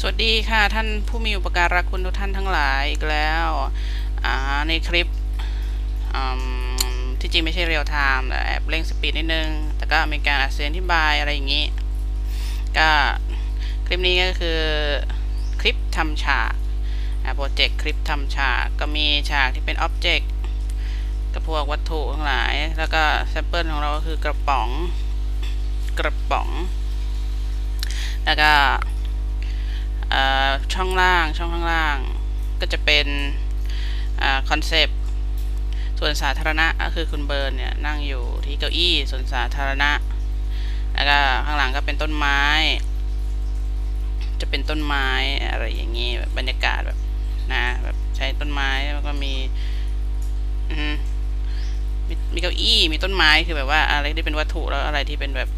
สวัสดีค่ะท่านผู้มีอุปการะคุณทุกท่านทั้งหลายอีกแล้วในคลิปที่จริงไม่ใช่เรียลไทม์แต่แอบเร่งสปีดนิดนึง แต่ก็มีการอธิบายอะไรอย่างนี้ ก็คลิปนี้ก็คือคลิปทำฉากโปรเจกต์คลิปทำฉากก็มีฉากที่เป็นอ็อบเจกต์กับพวกวัตถุทั้งหลาย แล้วก็แซมเปิลของเราก็คือกระป๋อง กระป๋อง แล้วก็ ช่องล่างช่องข้างล่าง ก็จะเป็นคอนเซปต์ส่วนสาธารณะก็คือคุณเบิร์นเนี่ยนั่งอยู่ที่เก้าอี้ส่วนสาธารณะ แล้วก็ข้างหลังก็เป็นต้นไม้ จะเป็นต้นไม้อะไรอย่างนี้แบบบรรยากาศแบบนะแบบใช้ต้นไม้แล้วก็มีมีเก้าอี้มีต้นไม้คือแบบว่าอะไรที่เป็นวัตถุแล้วอะไรที่เป็นแบบ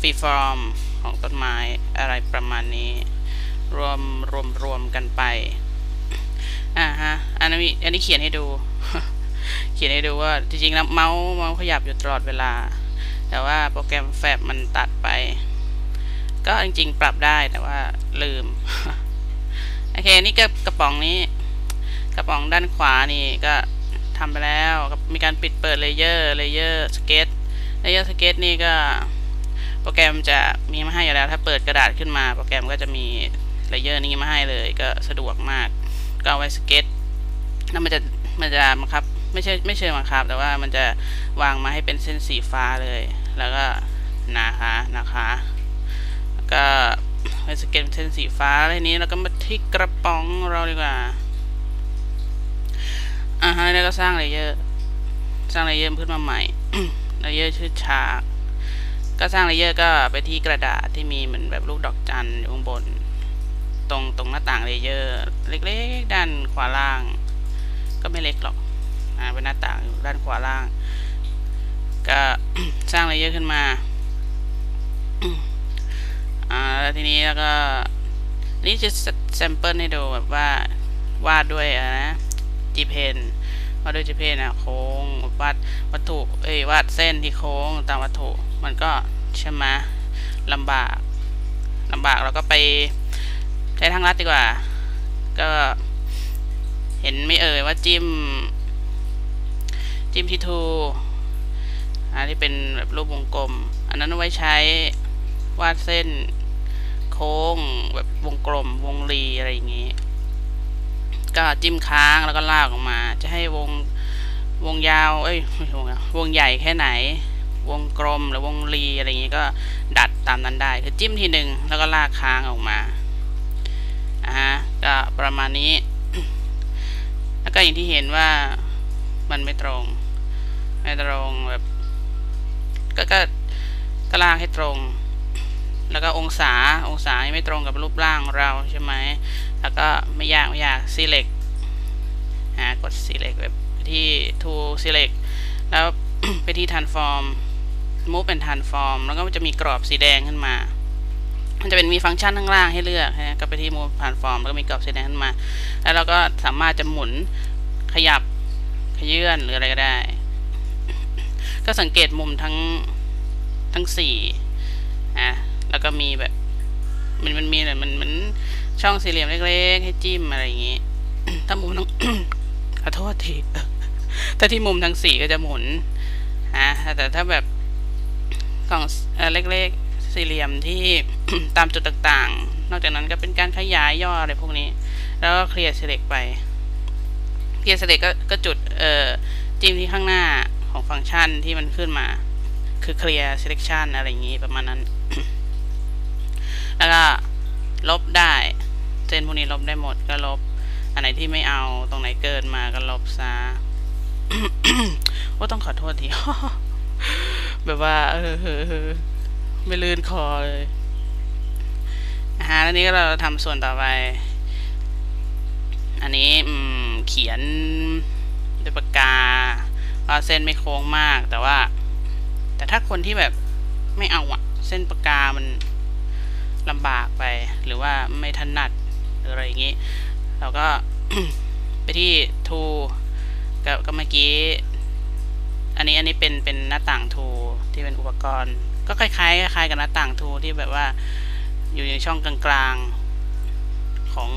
ฟรีฟอร์มของต้นไม้อะไรประมาณนี้ รวมรวมรวมกันไปอ่าฮะอันนี้อันนี้เขียนให้ดู เขียนให้ดูว่าจริงๆแล้วเมาส์เมาส์ขยับอยู่ตลอดเวลา แต่ว่าโปรแกรมแฟบมันตัดไป ก็จริงๆ ปรับได้แต่ว่าลืมโอเคนี่ก็กระป๋องนี้ กระป๋องด้านขวานี่ก็ทำไปแล้วมีการปิดเปิดเลเยอร์เลเยอร์สเก็ตเลเยอร์สเก็ตนี่ก็โปรแกรมจะมีมาให้อยู่แล้ว ถ้าเปิดกระดาษขึ้นมา โปรแกรมก็จะมี เลเยอร์นี้มาให้เลยก็สะดวกมาก ก็เอาไว้สเก็ตแล้วมันจะมันจะบังคับไม่ใช่ไม่เชิงบังคับ แต่ว่ามันจะวางมาให้เป็นเส้นสีฟ้าเลย แล้วก็นะคะนะคะก็ไว้สเก็ตเส้นสีฟ้าอะไรนี้แล้วก็มาที่กระป๋องเราดีกว่าอ่าฮะแล้วก็สร้างเลเยอร์สร้างเลเยอร์ขึ้นมาใหม่เลเยอร์ชื่อฉากก็สร้างเลเยอร์ก็ไปที่กระดาษที่มีเหมือนแบบลูกดอกจันอยู่ข้างบน ตรงหน้าต่างเลเยอร์เล็กๆ ด้านขวาล่าง ก็ไม่เล็กหรอกอ่าเป็นหน้าต่างอยู่ด้านขวาล่าง ก็สร้างเลเยอร์ขึ้นมาอ่าแล้วทีนี้แล้วก็นี่จะแซมเปิลให้ดูแบบว่าวาดด้วยนะจีเพนวาดด้วยจีเพนนะโค้งวาดวัตถุเอ้ยวาดเส้นที่โค้งตามวัตถุมันก็ใช่ไหมลำบากลำบากเราก็ไป ช้ทางลัดดีกว่า ก็เห็นไม่เอ่ยว่าจิ้ม จิ้มที่ทูอันที่เป็นแบบรูปวงกลม อันนั้นไว้ใช้วาดเส้นโค้งแบบวงกลมวงรีอะไรอย่างงี้ ก็จิ้มค้างแล้วก็ลากออกมา จะให้วงวงยาว เอ้ยวงวงใหญ่แค่ไหน วงกลมหรือวงรีอะไรอย่างงี้ก็ดัดตามนั้นได้ คือจิ้มทีหนึ่งแล้วก็ลากค้างออกมา ประมาณนี้ แล้วก็อย่างที่เห็นว่ามันไม่ตรง ไม่ตรงแบบก็ก็ก็ลากให้ตรง แล้วก็องศาองศาไม่ตรงกับรูปร่างเราใช่ไหมแล้วก็ไม่ยากไม่ยาก select อ่ากด select แบบที่ to select แล้วไปที่ transform move เป็น transform แล้วก็จะมีกรอบสีแดงขึ้นมา มันจะเป็นมีฟังก์ชันข้างล่างให้เลือกนะก็ไปที่มูผ่านฟอร์มแล้วก็มีกรอบสีแดงขึ้นมา แล้วเราก็สามารถจะหมุนขยับขยื่นหรืออะไรก็ได้ ก็สังเกตมุมทั้งทั้งสี่นะแล้วก็มีแบบ มันมันมีอะไรมันมือนช่องสี่เหลี่ยมเล็กๆ ให้จิ้มอะไรอย่างงี้ ถ้ามุมทั้งขอโทษทีถ้าที่มุมทั้งสี่ก็จะหมุนนะแต่ถ้าแบบกล่องเล็ก สี่เหลี่ยมที่ตามจุดต่างๆ นอกจากนั้นก็เป็นการขยายย่ออะไรพวกนี้ แล้วก็เคลียร์เสล็กไป เคลียร์เสล็กก็ก็จุดเอ่อจิ้มที่ข้างหน้าของฟังก์ชันที่มันขึ้นมา คือเคลียร์ selection อะไรอย่างนี้ประมาณนั้น แล้วก็ลบได้เส้นพวกนี้ลบได้หมดก็ลบ อันไหนที่ไม่เอาตรงไหนเกินมาก็ลบซะว่าต้องขอโทษทีแบบว่าเออ ไม่ลื่นคอเลยนะฮะแล้วนี้ก็เราทำส่วนต่อไป อันนี้เขียนด้วยปากกาว่าเส้นไม่โค้งมาก แต่ว่า แต่ถ้าคนที่แบบไม่เอาอะเส้นปากกามันลำบากไป หรือว่าไม่ถนัดอะไรอย่างนี้เราก็ไปที่ทูกับเมื่อกี้ อันนี้อันนี้เป็นเป็นหน้าต่างทูที่เป็นอุปกรณ์ ก็คล้ายๆคล้ายกับหน้าต่างทูที่แบบว่า อยู่ในช่องกลางของ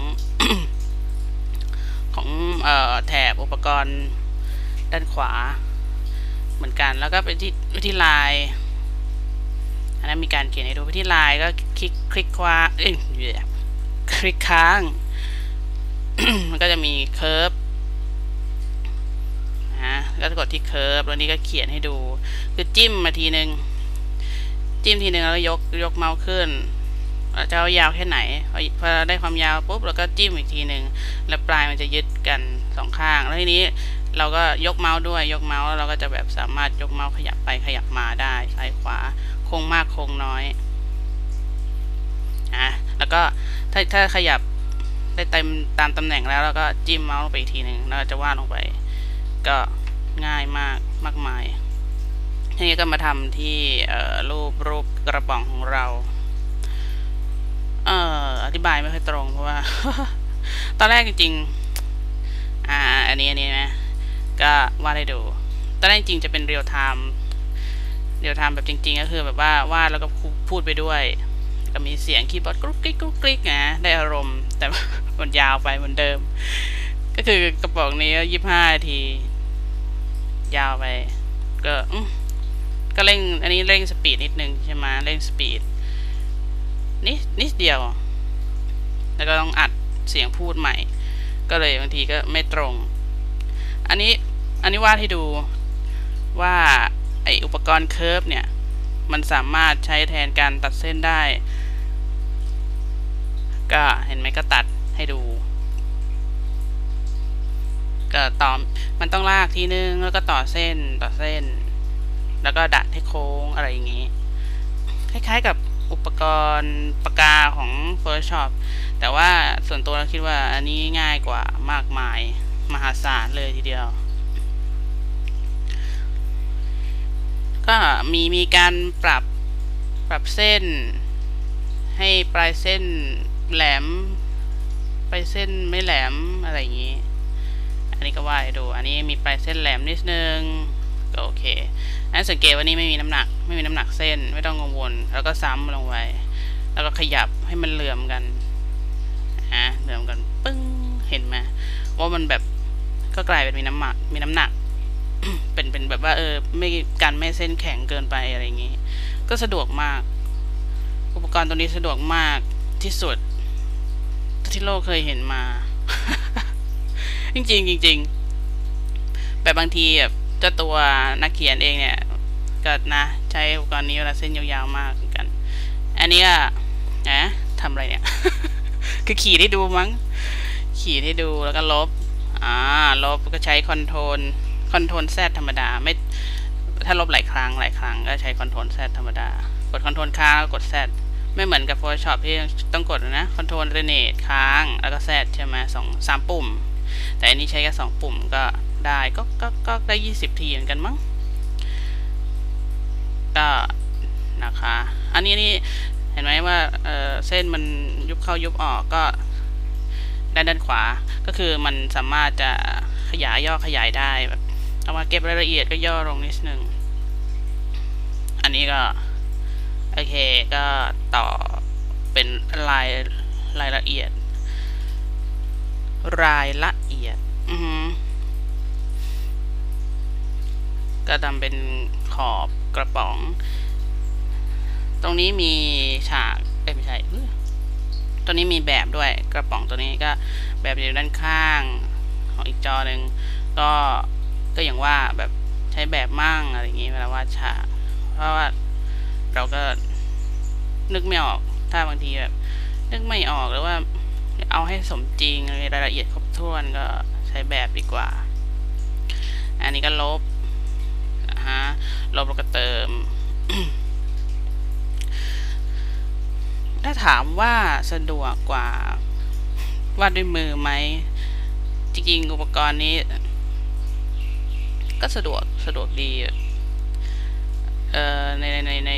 ของออแถบอุปกรณ์ด้านขวา เหมือนกันแล้วก็ไปที่วิธีลายอันนั้นมีการเขียนให้ดูวิธีลายก็คลิกคลิกคว้าเอ้ยคลิกค้าง มันก็จะมีเคิร์ฟนะก็กดที่เคิร์ฟแล้วนี้ก็เขียนให้ดู คือจิ้มมาทีนึง จิ้มทีหนึ่งแล้วยกยกเมาส์ขึ้นจะเอายาวแค่ไหนพอได้ความยาวปุ๊บเราก็จิ้มอีกทีหนึ่งแล้วปลายมันจะยึดกันสองข้าง แล้วทีนี้เราก็ยกเมาส์ด้วยยกเมาส์แล้วเราก็จะแบบสามารถยกเมาส์ขยับไปขยับมาได้ซ้ายขวาคงมากคงน้อยอะแล้วก็ถ้าถ้าขยับได้เต็มตามตำแหน่งแล้วเราก็จิ้มเมาส์ลงไปอีกทีหนึ่งแล้วจะวาดลงไป ก็ง่ายมากมากมาย ทีนี้ก็มาทำที่รูปรูปกระป๋องของเราเอ่ออธิบายไม่ค่อยตรงเพราะว่า ตอนแรกจริงๆ อ่า อันนี้อันนี้นะ ก็วาดให้ดู ตอนแรกจริงจะเป็นเรียลไทม์เรียลไทม์แบบจริง ๆ ก็คือแบบว่าวาดแล้วก็พูดไปด้วย ก็มีเสียงคีย์บอร์ดกรุ๊กกริ๊กกรุ๊กกริ๊กนะได้อารมณ์ แต่มันยาวไปเหมือนเดิม ก็คือกระป๋องนี้ยี่ห้าที ยาวไป ก็ ก็เร่งอันนี้เร่งสปีดนิดนึงใช่ไหมเร่งสปีดนิดนิดเดียว แล้วก็ต้องอัดเสียงพูดใหม่ ก็เลยบางทีก็ไม่ตรง อันนี้อันนี้วาดให้ดูว่าไออุปกรณ์เคิร์ฟเนี่ย มันสามารถใช้แทนการตัดเส้นได้ ก็เห็นไหมก็ตัดให้ดู ก็ต่อมันต้องลากทีนึงแล้วก็ต่อเส้นต่อเส้น แล้วก็ดัดให้โค้งอะไรอย่างนี้ คล้ายๆกับอุปกรณ์ปากกาของ Photoshop แต่ว่าส่วนตัวเราคิดว่าอันนี้ง่ายกว่ามากมายมหาศาลเลยทีเดียว ก็มีมีการปรับปรับเส้น ให้ปลายเส้นแหลมปลายเส้นไม่แหลมอะไรอย่างนี้ อันนี้ก็ว่าดู อันนี้มีปลายเส้นแหลมนิดนึง ก็โอเคอันสังเกตว่านี่ไม่มีน้ำหนัก ไม่มีน้ำหนักเส้น ไม่ต้องกังวล แล้วก็ซ้ำลงไป แล้วก็ขยับให้มันเหลื่อมกันฮะเหลื่อมกันปึ้ง เห็นไหมว่ามันแบบก็กลายเป็นมีน้ำหนัก มีน้ำหนัก เป็นเป็นแบบว่าเออไม่การไม่เส้นแข็งเกินไปอะไรอย่างนี้ ก็สะดวกมาก อุปกรณ์ตัวนี้สะดวกมากที่สุด ที่โลกเคยเห็นมา จริงจริงจริงแบบบางทีแบบ เจ้าตัวนักเขียนเองเนี่ยก็นะใช้อุปกรณ์นี้เวลาเส้นยาวๆมากกัน อันนี้ก็นะทำอะไรเนี่ย คือขีดให้ดูมั้ง ขีดให้ดูแล้วก็ลบ อ่า ลบก็ใช้คอนโทรลคอนโทรลแซธรรมดาไม่ ถ้าลบหลายครั้งหลายครั้งก็ใช้คอนโทรลแซธรรมดา กดคอนโทรลค้างแล้วกดแซไม่เหมือนกับ Photoshop ที่ต้องกดนะคอนโทรลเรเนตค้างแล้วก็แซใช่ไหมสองสามปุ่ม แต่อันนี้ใช้แค่สองปุ่มก็ ได้ก็ก็ก็ได้ยี่สิบทีเหมือนกันมั้งก็นะคะอันนี้นี่เห็นไหมว่าเเส้นมันยุบเข้ายุบออกก็ด้านด้านขวาก็คือมันสามารถจะขยายย่อขยายได้แบบเอามาเก็บรายละเอียดก็ย่อลงนิดนึงอันนี้ก็โอเคก็ต่อเป็นลายรายละเอียด รายละเอียด อือ ก็ทำเป็นขอบกระป๋อง ตรงนี้มีฉากเอ้ไม่ใช่ตัวนี้มีแบบด้วยกระป๋องตัวนี้ก็แบบอยู่ด้านข้างของอีกจอหนึ่งก็ก็อย่างว่าแบบใช้แบบมั่งอะไรอย่างนี้เวลาวาดฉากเพราะว่าเราก็นึกไม่ออกถ้าบางทีแบบ นึกไม่ออกหรือว่า เอาให้สมจริงรายละเอียดครบถ้วนก็ใช้แบบดีกว่า อันนี้ก็ลบ ฮะลบแล้วก็เติม ถ้าถามว่าสะดวกกว่าวาดด้วยมือไหม จริงๆ อุปกรณ์นี้ ก็สะดวกสะดวกดีเอ่อในในใน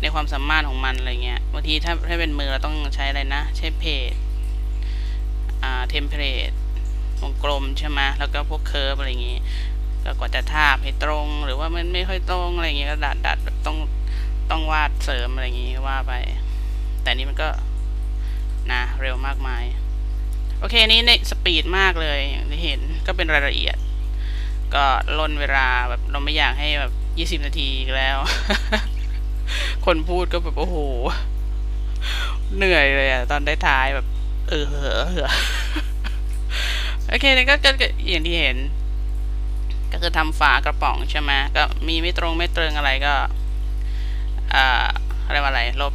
ในความสามารถของมันอะไรเงี้ยบางทีถ้าถ้าเป็นมือเราต้องใช้อะไรนะ ใช้เพจอ่าเทมเพลตวงกลมใช่ไหมแล้วก็พวกเคิร์ฟอะไรอย่างงี้ ก็กว่าจะทาบให้ตรง หรือว่ามันไม่ค่อยตรงอะไรเงี้ยก็ดัดดัดแบบต้องต้องวาดเสริมอะไรอย่างงี้ว่าไป แต่นี้มันก็นะเร็วมากมาย โอเคอันนี้ในสปีดมากเลยอย่างที่เห็นก็เป็นรายละเอียด ก็ล่นเวลาแบบเราไม่อยากให้แบบยี่สิบนาทีแล้ว คนพูดก็แบบ โอ้โห เหนื่อยเลยอะตอนได้ท้ายแบบ เออเหอะเหอโอเคนี่ก็ก็ก็อย่างที่เห็น ก็คือทำฝากระป๋องใช่ไหมก็มีไม่ตรงไม่ตรงอะไรก็อ่าอะไรว่าอะไร ลบ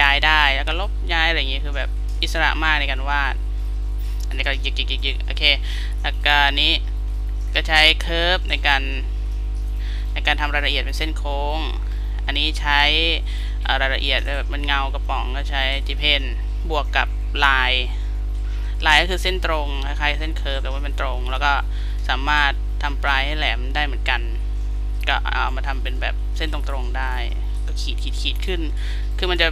ย้ายได้แล้วก็ลบย้ายอะไรอย่างงี้คือแบบอิสระมากในการวาด อันนี้ก็ยึกยึกยึกยึกโอเคแล้วก็นี้ก็ใช้เคิร์ฟในการในการทำรายละเอียดเป็นเส้นโค้ง อันนี้ใช้รายละเอียดแบบมันเงากระป๋องก็ใช้จีเพนบวกกับลาย ลายก็คือเส้นตรงคล้ายๆเส้นเคิร์ฟแต่ว่าเป็นตรง แล้วก็สามารถ ทำปลายให้แหลมได้เหมือนกัน ก็เอามาทำเป็นแบบเส้นตรงๆได้ ก็ขีดขีดขีดขึ้น คือมันจะ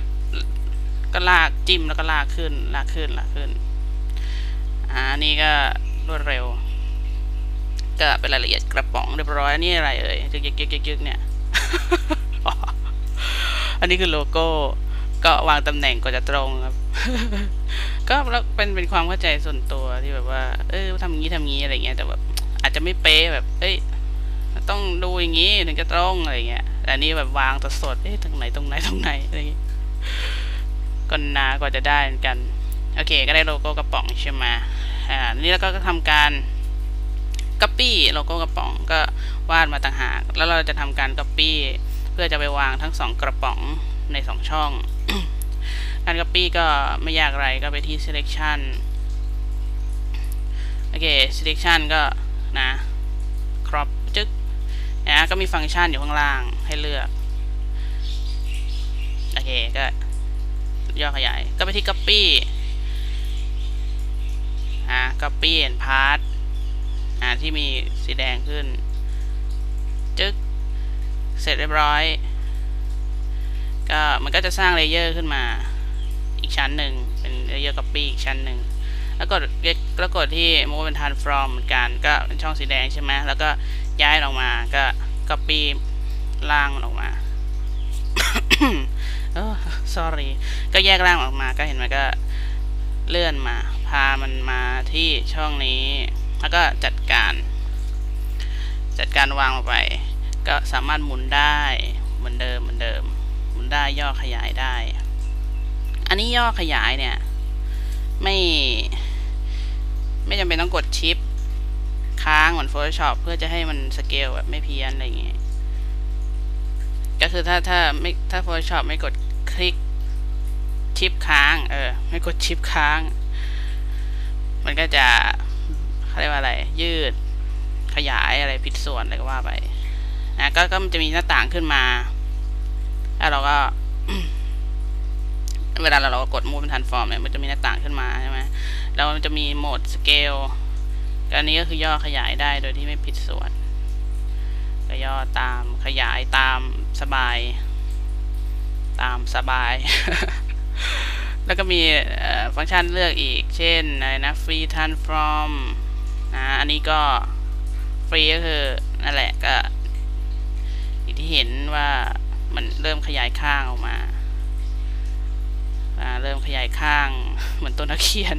ก็ลากจิ้มแล้วก็ลากขึ้น ลากขึ้นลากขึ้นอ่านี่ก็รวดเร็ว ก็เป็นรายละเอียดกระป๋องเรียบร้อยนี่อะไรเอ่ยยึกยึกยึกยึกยึกเนี่ยอ๋ออันนี้คือโลโก้ก็วางตำแหน่งก็จะตรงครับ ก็แล้วเป็นเป็นความเข้าใจส่วนตัวที่แบบว่า เออทำงี้ทำงี้อะไรเงี้ยแต่แบบ อาจจะไม่เป๊ะแบบ เอ้ย ต้องดูอย่างงี้ถึงจะตรงอะไรเงี้ยแต่นี้แบบวางสดสดๆเอ๊ะตรงไหนตรงไหนตรงไหนอะไรเงี้ยก็นากว่าจะได้เหมือนกัน โอเค ก็ได้โลโก้กระป๋องใช่ไหมอ่า นี่แล้วก็ทำการก๊อปปี้โลโก้กระป๋องก็วาดมาต่างหาก แล้วเราจะทำการก๊อปปี้เพื่อจะไปวางทั้งสองกระป๋องในสองช่อง การก๊อปปี้ก็ไม่ยากอะไรก็ไปที่ selection โอเค selection ก็ นะ crop จึ๊กนะก็มีฟังก์ชันอยู่ข้างล่างให้เลือก โอเค ก็ย่อขยาย ก็ไปที่ copy อ่า copy and path อ่าที่มีสีแดงขึ้น จึ๊ก เสร็จเรียบร้อย ก็มันก็จะสร้างเลเยอร์ขึ้นมา อีกชั้นหนึ่ง เป็นเลเยอร์ copy อีกชั้นหนึ่ง แล้วกดแล้วกดที่ move and transform เหมือนกัน ก็เป็นช่องสีแดงใช่ไหมแล้วก็ย้ายออกมาก็ copy ล่างมันออกมาโอ้ sorry ก็แยกล่างออกมาก็เห็นไหมก็เลื่อนมา พามันมาที่ช่องนี้ แล้วก็จัดการ จัดการวางลงไป ก็สามารถหมุนได้เหมือนเดิมเหมือนเดิม หมุนได้ย่อขยายได้ อันนี้ย่อขยายเนี่ย ไม่ ไม่จำเป็นต้องกดชิปค้างเหมือน Photoshop เพื่อจะให้มันสเกลแบบไม่เพี้ยนอะไรอย่างเงี้ยก็คือถ้าถ้าไม่ถ้า Photoshop ไม่กดคลิกชิปค้างเออไม่กดชิปค้าง มันก็จะเขาเรียกว่าอะไร ยืดขยายอะไรผิดส่วนอะไรก็ว่าไปนะก็ก็มันจะมีหน้าต่างขึ้นมา แล้วเราก็ เวลาเราเรากด move เป็น transform เนี่ยมันจะมีหน้าต่างขึ้นมาใช่ไหมแล้วมันจะมีโหมด scale ก็อันนี้ก็คือย่อขยายได้โดยที่ไม่ผิดส่วนก็ย่อตามขยายตามสบาย ตามสบาย แล้วก็มีฟังก์ชันเลือกอีก เช่นอะไรนะ free transform นะอันนี้ก็ ฟรีก็คือนั่นแหละก็อย่างที่เห็นว่ามันเริ่มขยายข้างออกมา เริ่มขยายข้างเหมือนตัวนักเขียน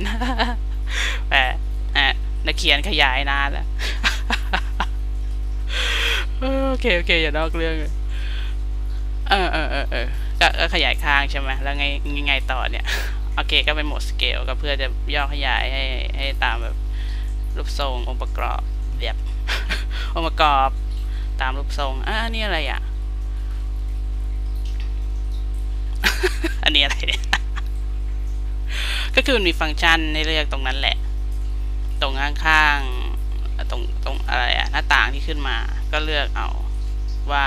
แต่นักเขียนขยายนานแล้วโอเคโอเคอย่านอกเรื่องเออเออเออเออก็ขยายข้างใช่ไหมแล้วไงไงต่อเนี่ยโอเคก็เป็นโหมดสเกลก็เพื่อจะย่อขยายให้ให้ตามแบบรูปทรงองค์ประกอบแบบองค์ประกอบตามรูปทรงอะอันนี้อะไรอะ อันนี้อะไรเนี่ย ก็คือมันมีฟังก์ชันให้เลือกตรงนั้นแหละ ตรงข้างๆตรงตรงอะไรอะหน้าต่างที่ขึ้นมา ก็เลือกเอาว่า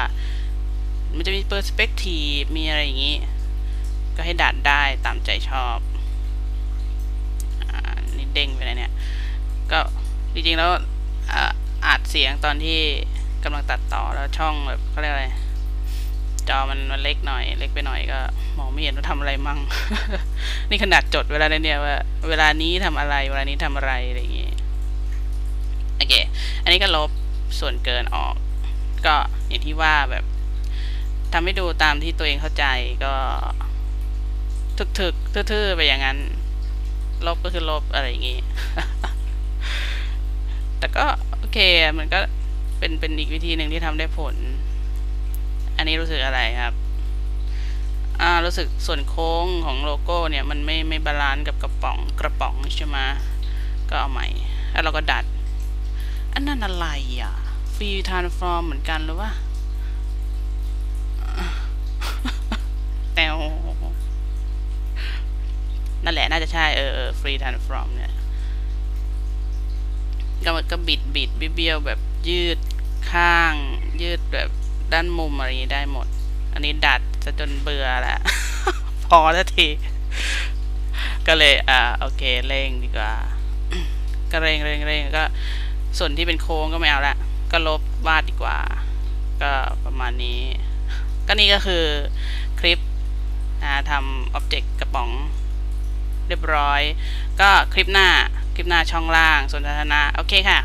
มันจะมีเปอร์สเปกทีมีอะไรอย่างนี้ ก็ให้ดัดได้ตามใจชอบอนี่เด้งไปเลยเนี่ย ก็จริงๆแล้วอัดเสียงตอนที่กำลังตัดต่อแล้วช่องแบบเขาเรียกอะไรจอมันมันเล็กหน่อย เล็กไปหน่อยก็มองไม่เห็นว่าทำอะไรมั่ง นี่ขนาดจดเวลาเนี่ยว่าเวลานี้ทำอะไร เวลานี้ทำอะไรอะไรอย่างงี้โอเค อันนี้ก็ลบส่วนเกินออก ก็อย่างที่ว่าแบบทำให้ดูตามที่ตัวเองเข้าใจก็ทึกๆทื่อๆไปอย่างนั้น ลบก็คือลบอะไรอย่างงี้ แต่ก็โอเคมันก็เป็นเป็นอีกวิธีหนึ่งที่ทำได้ผล อันนี้รู้สึกอะไรครับ อ่ารู้สึกส่วนโค้งของโลโก้เนี่ยมันไม่ไม่บาลานซ์กับกระป๋องกระป๋องใช่ไหมก็เอาใหม่แล้วเราก็ดัด อันนั้นอะไรอะฟรีทานฟอร์มเหมือนกันหรือว่าแตวนั่นแหละน่าจะใช่เออฟรีทานฟอร์มเนี่ยก็มันก็บิดบิดเบี้ยวแบบยืดข้าง ยืดแบบด้านมุมอะไรอย่างนี้ได้หมด อันนี้ดัด จะจนเบื่อแล้ว พอสักที ก็เลยอ่าโอเคเร่งดีกว่า ก็เร่งเร่งเร่งก็ส่วนที่เป็นโค้งก็ไม่เอาละก็ลบวาดดีกว่า ก็ประมาณนี้ ก็นี่ก็คือคลิปนะทำอ็อบเจกต์กระป๋องเรียบร้อย ก็คลิปหน้าคลิปหน้าช่องล่างส่วนสาธารณะโอเคค่ะ